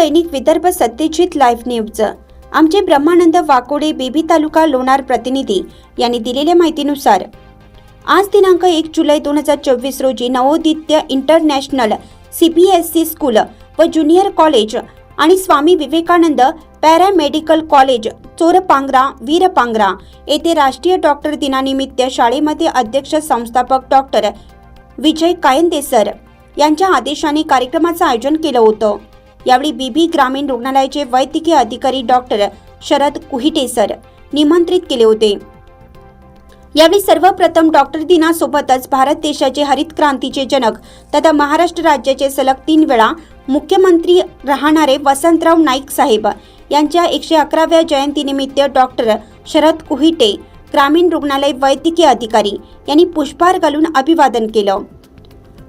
दैनिक Vidarbha Satyajit live news. आमचे ब्रह्मानंद वाकोडे बेबी तालुका लोणार प्रतिनिधी यांनी दिलेल्या माहितीनुसार आज दिनांक एक जुलै दोन हजार चोवीस रोजी नवोदित्य इंटरनॅशनल सीबीएसई स्कूल व ज्युनियर कॉलेज आणि स्वामी विवेकानंद पॅरामेडिकल कॉलेज चोरपांगरा वीरपांगरा येथे राष्ट्रीय डॉक्टर दिनानिमित्त शाळेमध्ये अध्यक्ष संस्थापक डॉक्टर विजय कायंदे सर यांच्या आदेशाने कार्यक्रमाचं आयोजन केलं होतं. यावेळी बीबी ग्रामीण रुग्णालयाचे वैद्यकीय अधिकारी डॉक्टर शरद कुहिटे सर निमंत्रित केले होते. यावेळी सर्वप्रथम डॉक्टर दिनासोबतच भारत देशाचे हरित क्रांतीचे जनक तथा महाराष्ट्र राज्याचे सलग तीन वेळा मुख्यमंत्री राहणारे वसंतराव नाईक साहेब यांच्या एकशे अकराव्या जयंतीनिमित्त डॉक्टर शरद कुहिटे ग्रामीण रुग्णालय वैद्यकीय अधिकारी यांनी पुष्पहार घालून अभिवादन केलं.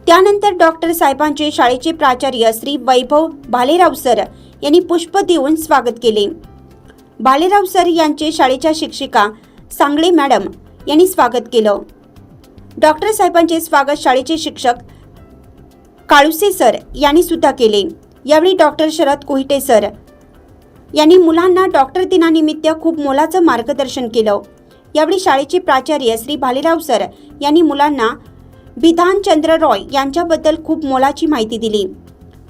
त्यानंतर डॉक्टर साहेबांचे शाळेचे प्राचार्य श्री वैभव भालेराव सर यांनी पुष्प देऊन स्वागत केले. भालेराव सर यांचे शाळेच्या शिक्षिका सांगळे मॅडम यांनी स्वागत केलं. डॉक्टर साहेबांचे स्वागत शाळेचे शिक्षक काळुसे सर यांनी सुद्धा केले. यावेळी डॉक्टर शरद कोहिटे सर यांनी मुलांना डॉक्टर दिनानिमित्त खूप मोलाचं मार्गदर्शन केलं. यावेळी शाळेचे प्राचार्य श्री भालेराव सर यांनी मुलांना बिधानचंद्र रॉय यांच्याबद्दल खूप मोलाची माहिती दिली.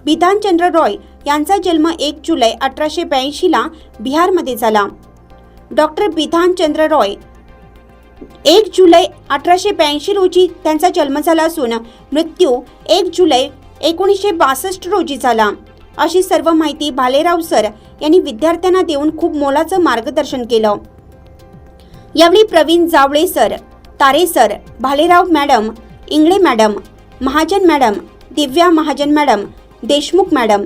बिधानचंद्र रॉय यांचा जन्म एक जुलै अठराशे ब्याऐंशीला बिहारमध्ये झाला. डॉक्टर बिधानचंद्र रॉय एक जुलै अठराशे ब्याऐंशी रोजी त्यांचा जन्म झाला असून मृत्यू एक जुलै एकोणीसशे बासष्ट रोजी झाला. अशी सर्व माहिती भालेराव सर यांनी विद्यार्थ्यांना देऊन खूप मोलाचं मार्गदर्शन केलं. यावेळी Praveen Jawale sir Tare sir Bhalerao madam Ingle madam Mahajan madam Divya Mahajan madam Deshmukh madam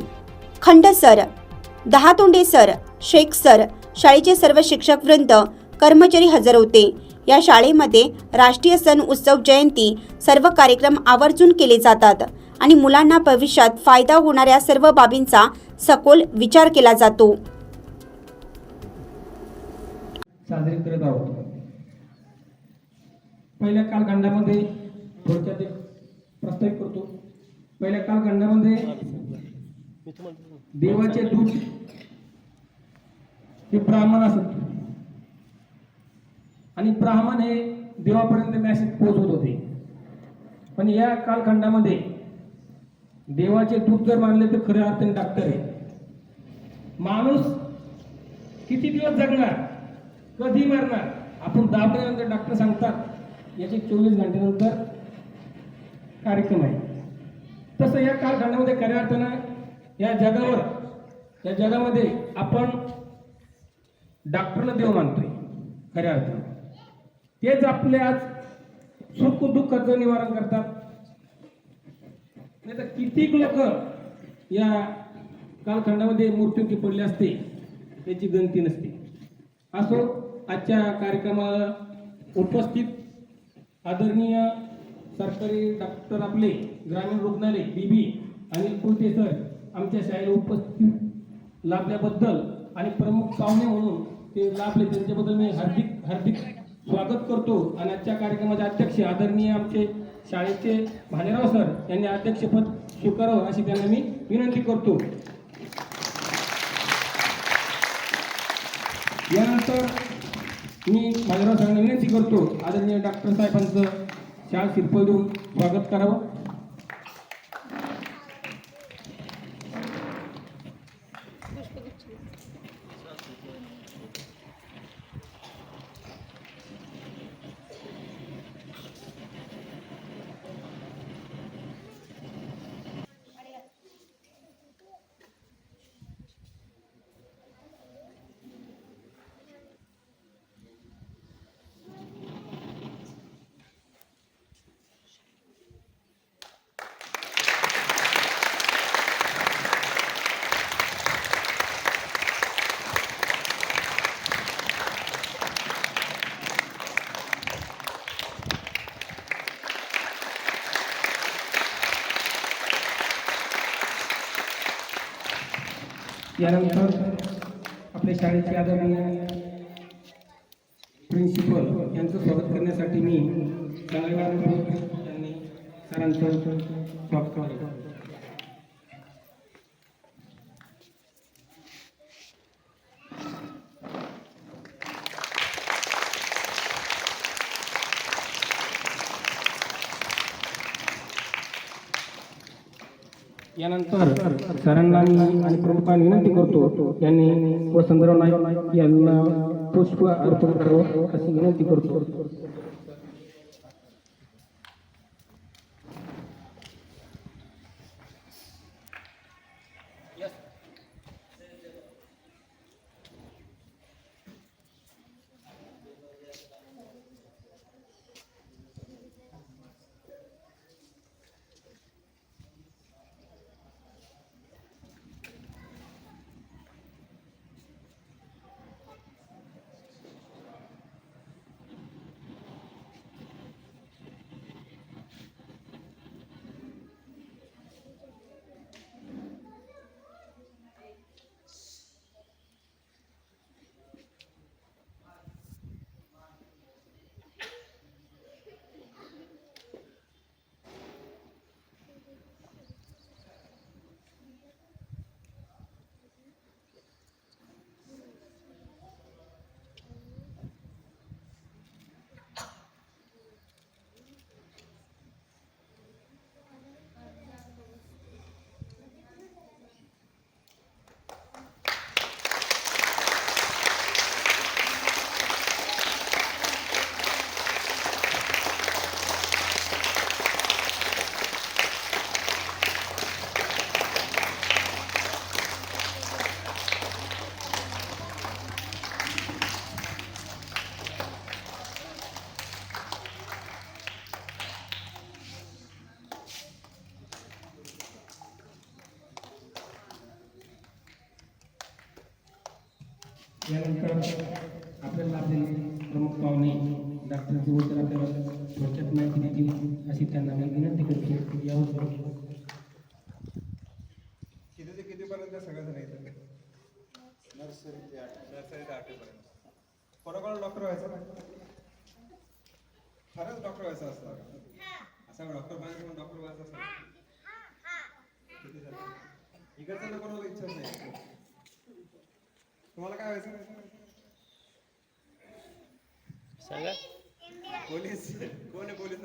Khand sir Dahatonde sir Shaikh sir शाळेचे सर्व शिक्षक वृंद कर्मचारी हजर होते या शाळेमध्ये राष्ट्रीय सण उत्सव जयंती सर्व कार्यक्रम आवर्जून केले जातात आणि मुलांना भविष्यात फायदा होणाऱ्या सर्व बाबींचा सखोल विचार केला जातो. साजरी करत आहोत. पहिल्या कालखंडामध्ये थोडक्यात एक प्रस्तावित करतो. पहिल्या कालखंडामध्ये देवाचे दूत हे ब्राह्मण असत. आणि ब्राह्मण हे देवापर्यंत मॅसेज पोहोचवत होते. पण या कालखंडामध्ये देवाचे दूत जर मानले तर खऱ्या अर्थाने डॉक्टर आहे माणूस किती दिवस जगणार? कधी मरणार? आपण दाबल्यानंतर डॉक्टर सांगतात. याचे चोवीस घंटेनंतर कार्यक्रम आहे. तसं या कालखंडामध्ये खऱ्या अर्थानं या जगावर या जगामध्ये आपण डॉक्टरला देव मानतोय खऱ्या अर्थानं. तेच आपले आज सुख दुःखाचं निवारण करतात. नाही तर कितीक लोक या कालखंडामध्ये मृत्यूची पडले असते याची गणती नसते. असो आजच्या कार्यक्रमाला उपस्थित आदरणीय सरकारी डॉक्टर आपले ग्रामीण रुग्णालय बीबी अनिल कुलते सर आमच्या शाळेला उपस्थित लाभल्याबद्दल आणि प्रमुख पाहुणे म्हणून ते लाभले त्यांच्याबद्दल मी हार्दिक हार्दिक स्वागत करतो. आणि आजच्या कार्यक्रमाचे अध्यक्ष आदरणीय आमचे शाळेचे भालेराव सर यांनी अध्यक्षपद स्वीकारावं अशी त्यांना मी विनंती करतो. यानंतर मी भालेराव सरांना विनंती करतो आदरणीय डॉक्टर साहेबांचं शाळा शिरपळ देऊन स्वागत करावं. यानंतर आपल्या शाळेचे आदरणीय प्रिन्सिपल यांचं स्वागत करण्यासाठी मी चांगल्या त्यांनी सरांचं स्वागत करतो यानंतर सरांना मी आणि प्रमुखांना विनंती करतो यांनी वसंतराव नाईक यांना पुष्प अर्पण करावं अशी विनंती करतो. यानंतर आपल्याला आपले प्रमुख पाहुणे डॉक्टर जीवनकर आपल्याला थोडक्यात माहिती देतील अशी त्यांना मी विनंती करतो. यावर किती ते कितीपर्यंत सगळं जण येतं नर्सरी ते नर्सरी ते आठवीपर्यंत कोणाकोणाला डॉक्टर व्हायचं खरंच डॉक्टर व्हायचं असतं. असं डॉक्टर बनायचं डॉक्टर व्हायचं असतं. इकडचं कोणाला इच्छाच नाही. तुम्हाला काय व्हायचं? पोलीस. कोण आहे पोलीस?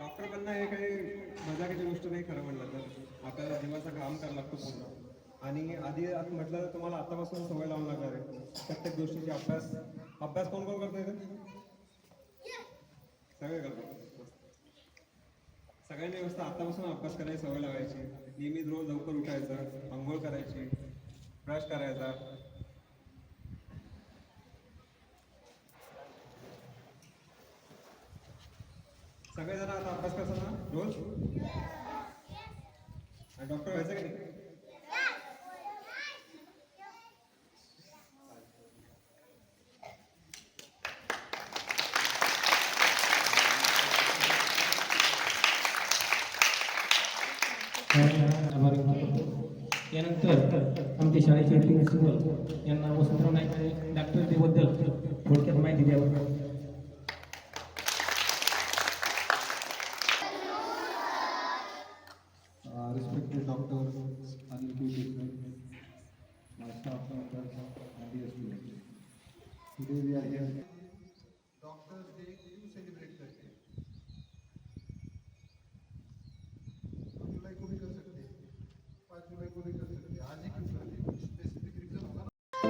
डॉक्टर बनणं हे काही मजाकीची गोष्ट नाही खरं म्हणलं तर. आपल्याला जीवाचा काम करायला लागतो पूर्ण. आणि आधी आता म्हटलं तर तुम्हाला आतापासून सवय लावून लागणार आहे. प्रत्येक गोष्टीची अभ्यास अभ्यास कोण कोण करतो सगळे करतो सगळ्यांनी व्यवस्था आतापासून अभ्यास करायची सवय लावायची. नेहमी रोज लवकर उठायचं आंघोळ करायची ब्रश करायचा. सगळेजण आता अभ्यास करतात ना? रोज? डॉक्टर व्हायचं की नाही आभार व्यक्त करतो यानंतर आमच्या शाळेचे प्रिन्सिपल यांना वसंतराव नाईक डॉक्टरतेबद्दल थोडक्यात माहिती द्यावी respected doctor Anil K Deshmukh my staff members and dear students. Today we Doctors Day क्यों celebrate करते हैं? दो जुलाई को भी कर सकते हैं, पाँच जुलाई को भी कर सकते हैं, आज ही क्यों करते हैं? कुछ specific reason होगा ना?